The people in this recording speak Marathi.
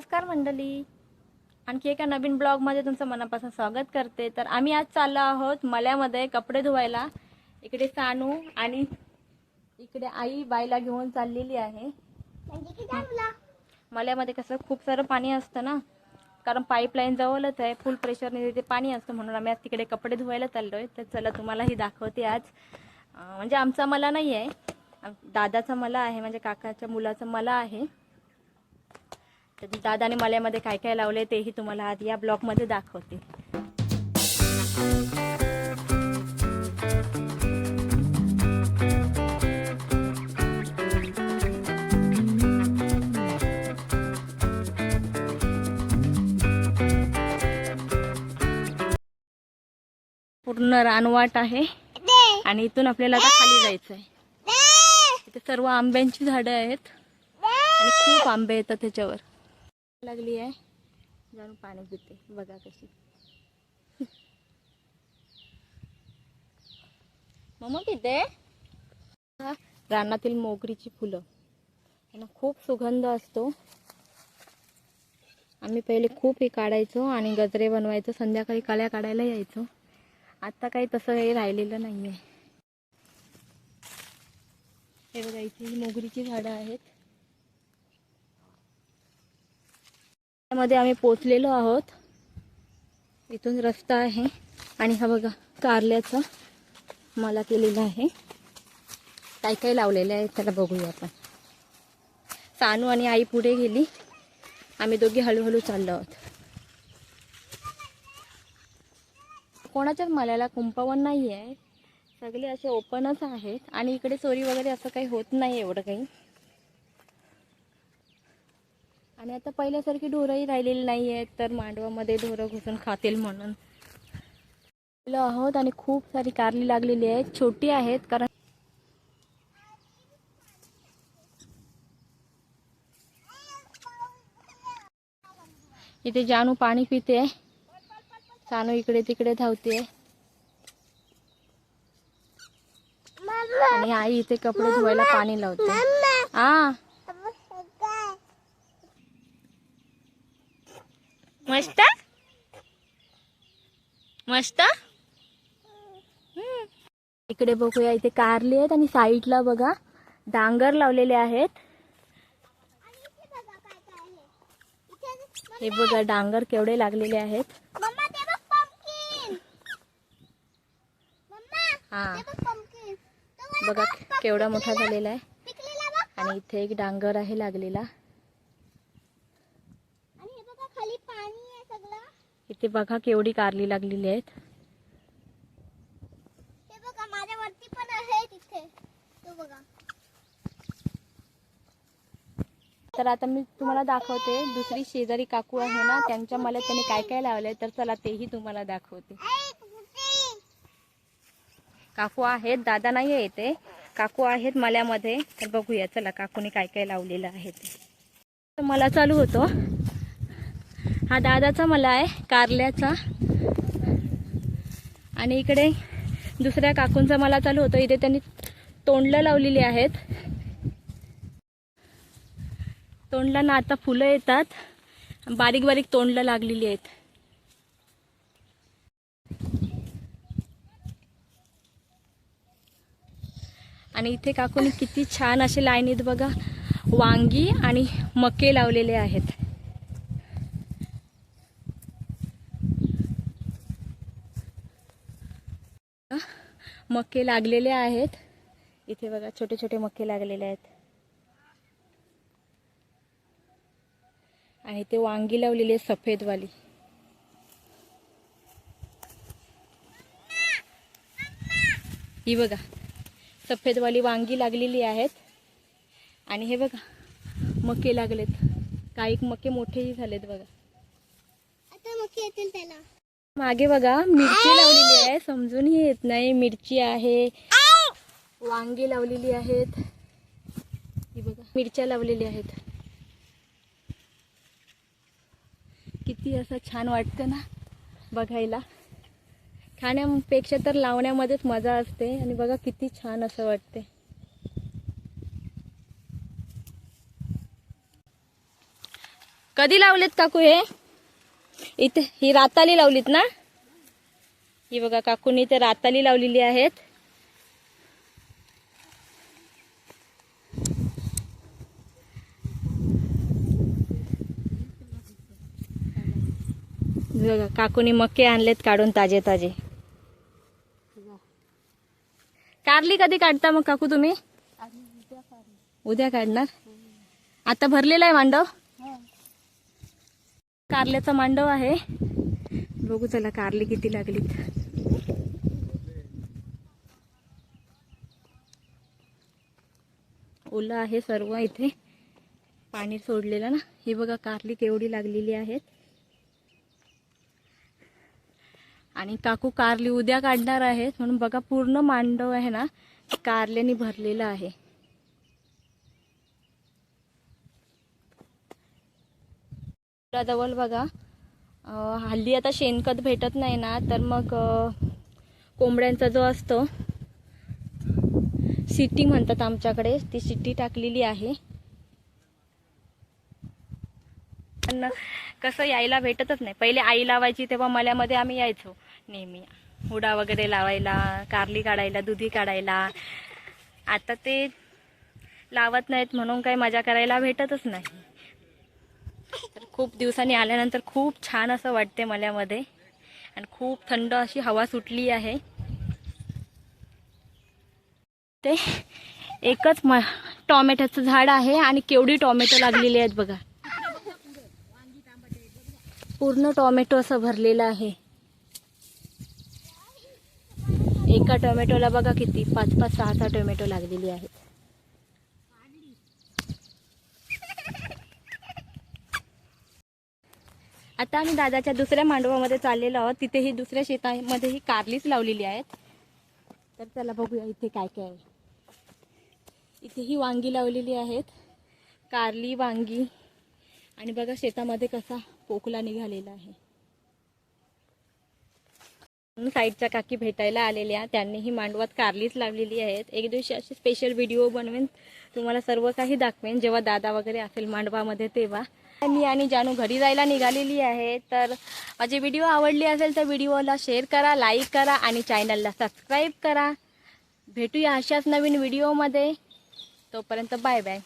नमस्कार मंडळी. आणखी एका नवीन ब्लॉगमध्ये तुमचं मनापासून स्वागत करते. तर आम्ही आज चाललो आहोत मल्यामध्ये कपडे धुवायला. इकडे सानू आणि इकडे आई बाईला घेऊन चाललेली आहे. मल्यामध्ये कसं खूप सारं पाणी असतं ना. कारण पाईपलाईन जवळच आहे. फुल प्रेशरने तिथे पाणी असतं. म्हणून आम्ही आज तिकडे कपडे धुवायला चाललो आहे तर चला तुम्हालाही दाखवते आज. म्हणजे आमचा मला नाही आहे दादाचा मला आहे. म्हणजे काकाच्या मुलाचा मला आहे. तर दादाने मल्यामध्ये काय काय लावले तेही तुम्हाला आज या ब्लॉगमध्ये दाखवते. पूर्ण रानवाट आहे आणि इथून आपल्याला आता खाली जायचं आहे इथे सर्व आंब्यांची झाडं आहेत आणि खूप आंबे येतात त्याच्यावर. लागली आहे. जाणून पाणी पिते. बघा कशी. मम्मा पिते? रानातील मोगरीची फुलं. त्यांना खूप सुगंध असतो. आम्ही पहिले खूप हे काढायचो आणि गजरे बनवायचो. संध्याकाळी काळ्या काढायला यायचो. आता काही तसं काही राहिलेलं नाही आहे हे बघायची मोगरीची झाडं आहेत. मध्ये आम्ही पोचलेलो आहोत. इथून रस्ता आहे. आणि हा बघा कारल्याचा मला केलेला आहे. काय काय लावलेले आहे त्याला बघूया आपण. सानू आणि आई पुढे गेली. आम्ही दोघी हळूहळू चाललो आहोत. कोणाच्याच मल्याला कुंपावण नाही आहे सगळे असे ओपनच आहेत. आणि इकडे चोरी वगैरे असं काही होत नाही एवढं काही. आणि आता पहिल्यासारखी ढोरंही राहिलेली नाही आहेत तर मांडवामध्ये ढोरं घुसून खातील म्हणून. आलो आहोत आणि खूप सारी कारली लागलेली आहेत. छोटी आहेत कारण इथे जानू पाणी पिते. सानू इकडे तिकडे धावते. आणि आई इथे कपडे धुवायला पाणी लावते. हा मस्त? मस्त. इकडे बघूया इथे कारली आहेत आणि साईडला बघा डांगर लावलेले आहेत. हे बघा डांगर केवढे लागलेले आहेत. हा. बघा केवढा मोठा झालेला आहे. आणि इथे एक डांगर आहे लागलेला. इथे बघा केवढी कारली लागलेली आहेत. तर आता मी तुम्हाला दाखवते दुसरी शेजारी काकू आहे ना त्यांच्या मला त्यांनी काय काय लावलंय तर चला तेही तुम्हाला दाखवते. काकू आहेत दादा नाही आहे इथे. काकू आहेत मल्यामध्ये. तर बघूया चला काकूने काय काय लावलेलं आहे ते. मला चालू होतो. हा दादाचा मला आहे कारल्याचा. आणि इकडे दुसऱ्या काकूंचा मला चालू होतं. इथे त्यांनी तोंडलं लावलेली आहेत. तोंडलांना आता फुलं येतात. बारीक बारीक तोंडलं लागलेली आहेत. आणि इथे काकून किती छान असे लाईनीत बघा वांगी आणि मके लावलेले आहेत. मक्के लागलेले आहेत. इथे बघा छोटे छोटे मक्के लागलेले आहेत. आणि ते वांगी लावलेली आहे सफेदवाली. ही बघा सफेदवाली वांगी लागलेली आहेत. आणि हे बघा मके लागलेत. काही मके मोठेही झालेत बघा. मागे बघा मिरची लावलेली आहे. समजूनही येत नाही. मिरची आहे. वांगी लावलेली आहेत. ही बघा मिरच्या लावलेल्या आहेत. किती असं छान वाटतं ना बघायला. खाण्यापेक्षा तर लावण्यामध्येच मजा असते. आणि बघा किती छान असं वाटते कधी लावलेत काकू हे? इथे ही राताली लावलीत ना? ही बघा काकूनी इथे राताली लावलेली आहेत. बघा काकूनी मके आणलेत काढून ताजे ताजे. कारली कधी काढता मग काकू तुम्ही? उद्या काढणार? आता भरलेला आहे मांडव? कारल्याचा मांडव आहे. बघू चला कारली किती लागलीत. ओलं आहे सर्व इथे. पाणी सोडलेलं ना. ही बघा कारली केवढी लागलेली आहेत. आणि काकू कारली उद्या काढणार आहेत. म्हणून बघा पूर्ण मांडव आहे ना. कारल्याने भरलेलं आहे. जवळ बघा. हल्ली आता शेणखत भेटत नाही ना तर मग कोंबड्यांचा जो असतो सिटी म्हणतात आमच्याकडे ती सिटी टाकलेली आहे. पण कसं यायला भेटतच नाही. पहिले आई लावायची तेव्हा मल्यामध्ये आम्ही यायचो. नेहमी. हुडा वगैरे लावायला कारली काढायला दुधी काढायला. आता ते लावत नाहीत म्हणून काही मजा करायला भेटतच नाही. तर खूप दिवसांनी आल्यानंतर खूप छान असं वाटते मल्यामध्ये. आणि खूप थंड अशी हवा सुटली आहे. ते एकच म टॉमॅटोचं झाड आहे आणि केवढी टॉमॅटो लागलेली आहेत बघा. पूर्ण टॉमॅटो असं भरलेलं आहे. एका टोमॅटोला बघा किती पाच पाच सहा सहा टोमॅटो लागलेली आहेत. आता आम्ही दादाच्या दुसऱ्या मांडवामध्ये चाललेलो आहोत. तिथेही दुसऱ्या शेतामध्ये ही कारलीच लावलेली आहेत. तर चला बघूया इथे काय काय आहे. इथे ही वांगी लावलेली आहेत. कारली वांगी. आणि बघा शेतामध्ये कसा पोकला निघालेला आहे. साईडच्या काकी भेटायला आलेल्या. त्यांनीही मांडवात कारलीच लावलेली आहेत. एक दिवशी अशी स्पेशल व्हिडिओ बनवेन. तुम्हाला सर्व काही दाखवेन. जेव्हा दादा वगैरे असेल मांडवामध्ये तेव्हा. मी आणि जानू घरी जायला निघालेली आहे. तर माझी व्हिडिओ आवडली असेल तर व्हिडिओला शेअर करा लाईक करा आणि चॅनलला सबस्क्राईब करा. भेटूया अशाच नवीन व्हिडिओमध्ये तोपर्यंत बाय बाय